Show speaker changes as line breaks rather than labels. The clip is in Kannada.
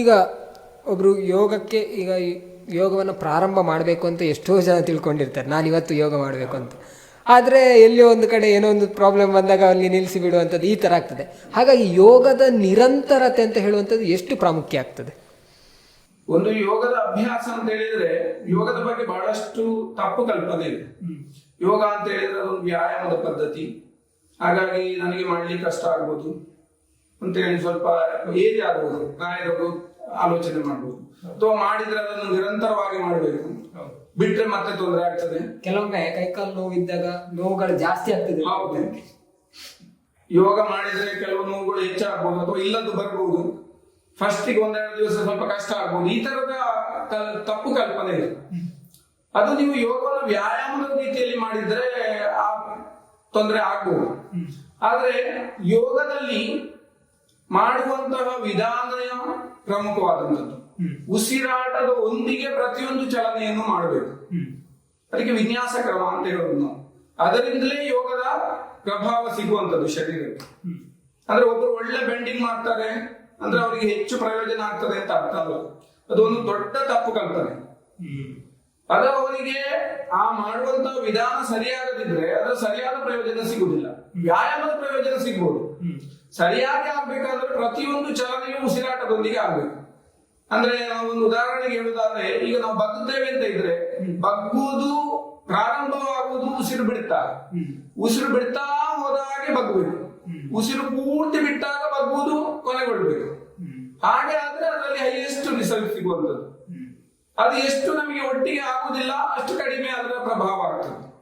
ಈಗ ಒಬ್ರು ಯೋಗಕ್ಕೆ ಈಗ ಯೋಗವನ್ನು ಪ್ರಾರಂಭ ಮಾಡಬೇಕು ಅಂತ ಎಷ್ಟೋ ಜನ ತಿಳ್ಕೊಂಡಿರ್ತಾರೆ. ನಾನು ಇವತ್ತು ಯೋಗ ಮಾಡಬೇಕು ಅಂತ. ಆದರೆ ಎಲ್ಲಿಯೋ ಒಂದು ಕಡೆ ಏನೋ ಒಂದು ಪ್ರಾಬ್ಲಮ್ ಬಂದಾಗ ಅಲ್ಲಿ ನಿಲ್ಲಿಸಿ ಬಿಡುವಂಥದ್ದು ಈ ಥರ ಆಗ್ತದೆ. ಹಾಗಾಗಿ ಯೋಗದ ನಿರಂತರತೆ ಅಂತ ಹೇಳುವಂಥದ್ದು ಎಷ್ಟು ಪ್ರಾಮುಖ್ಯ ಆಗ್ತದೆ?
ಒಂದು ಯೋಗದ ಅಭ್ಯಾಸ ಅಂತ ಹೇಳಿದ್ರೆ ಯೋಗದ ಬಗ್ಗೆ ಬಹಳಷ್ಟು ತಪ್ಪು ಕಲ್ಪನೆ ಇದೆ. ಯೋಗ ಅಂತ ಹೇಳಿದ್ರೆ ಅದೊಂದು ವ್ಯಾಯಾಮದ ಪದ್ಧತಿ. ಹಾಗಾಗಿ ನನಗೆ ಮಾಡ್ಲಿಕ್ಕೆ ಕಷ್ಟ ಆಗ್ಬೋದು. ಅಂತ ಹೇಳಿ ಸ್ವಲ್ಪ ಏರಿ ಆಗ್ಬೋದು ನಾಯಕರು ಆಲೋಚನೆ ಮಾಡ್ಬೋದು. ಅಥವಾ ಮಾಡಿದ್ರೆ ಅದನ್ನು ನಿರಂತರವಾಗಿ ಮಾಡಬೇಕು. ಬಿಟ್ರೆ ಮತ್ತೆ ತೊಂದರೆ ಆಗ್ತದೆ.
ಕೆಲವೊಮ್ಮೆ ಕೈಕಾಲು ನೋವಿದ್ದಾಗ ನೋವುಗಳು ಜಾಸ್ತಿ ಆಗ್ತದೆ.
ಹೌದು. ಯೋಗ ಮಾಡಿದ್ರೆ ಕೆಲವು ನೋವುಗಳು ಹೆಚ್ಚಾಗ್ಬೋದು ಅಥವಾ ಇಲ್ಲದ್ದು ಬರ್ಬೋದು. ಫಸ್ಟಿಗೆ ಒಂದೆರಡು ದಿವಸ ಸ್ವಲ್ಪ ಕಷ್ಟ ಆಗ್ಬೋದು. ಈ ತರದ ತಪ್ಪು ಕಲ್ಪನೆ ಇದೆ. ಅದು ನೀವು ಯೋಗವನ್ನು ವ್ಯಾಯಾಮದ ರೀತಿಯಲ್ಲಿ ಮಾಡಿದ್ರೆ ಆ ತೊಂದರೆ ಆಗ್ಬೋದು. ಆದ್ರೆ ಯೋಗದಲ್ಲಿ ಮಾಡುವಂತಹ ವಿಧಾನ ಪ್ರಮುಖವಾದಂಥದ್ದು. ಉಸಿರಾಟದ ಒಂದಿಗೆ ಪ್ರತಿಯೊಂದು ಚಲನೆಯನ್ನು ಮಾಡಬೇಕು. ಅದಕ್ಕೆ ವಿನ್ಯಾಸ ಕ್ರಮ ಅಂತ ಹೇಳೋದು ನಾವು. ಅದರಿಂದಲೇ ಯೋಗದ ಪ್ರಭಾವ ಸಿಗುವಂತದ್ದು ಶರೀರಕ್ಕೆ. ಅಂದ್ರೆ ಒಬ್ರು ಒಳ್ಳೆ ಬೆಂಡಿಂಗ್ ಮಾಡ್ತಾರೆ ಅಂದ್ರೆ ಅವರಿಗೆ ಹೆಚ್ಚು ಪ್ರಯೋಜನ ಆಗ್ತದೆ ಅಂತ ಅರ್ಥ ಅಲ್ಲ. ಅದೊಂದು ದೊಡ್ಡ ತಪ್ಪು ಕಲ್ಪನೆ. ಅದು ಅವರಿಗೆ ಆ ಮಾಡುವಂತಹ ವಿಧಾನ ಸರಿಯಾಗದಿದ್ರೆ ಅದರ ಸರಿಯಾದ ಪ್ರಯೋಜನ ಸಿಗುವುದಿಲ್ಲ. ವ್ಯಾಯಾಮದ ಪ್ರಯೋಜನ ಸಿಗ್ಬೋದು. ಸರಿಯಾಗಿ ಆಗ್ಬೇಕಾದ್ರೆ ಪ್ರತಿಯೊಂದು ಚಲನೆಯು ಉಸಿರಾಟದೊಂದಿಗೆ ಆಗ್ಬೇಕು. ಅಂದ್ರೆ ನಾವು ಒಂದು ಉದಾಹರಣೆಗೆ ಹೇಳುದಾದ್ರೆ ಈಗ ನಾವು ಬಗ್ಗುತ್ತೇವೆ ಅಂತ ಇದ್ರೆ ಬಗ್ಗುವುದು ಪ್ರಾರಂಭವಾಗುವುದು ಉಸಿರು ಬಿಡ್ತಾ. ಉಸಿರು ಬಿಡ್ತಾ ಹೋದ ಹಾಗೆ ಬಗ್ಗಬೇಕು. ಉಸಿರು ಪೂರ್ತಿ ಬಿಟ್ಟಾಗ ಬಗ್ಗುವುದು ಕೊನೆಗೊಳ್ಬೇಕು. ಹಾಗೆ ಆದ್ರೆ ಅದರಲ್ಲಿ ಹೈಯೆಸ್ಟ್ ರಿಸಲ್ಟ್ ಸಿಗುವಂತದ್ದು ಅದು ಎಷ್ಟು ನಮಗೆ ಒಟ್ಟಿಗೆ ಆಗುದಿಲ್ಲ ಅಷ್ಟು ಕಡಿಮೆ ಅದರ ಪ್ರಭಾವ ಆಗ್ತದೆ.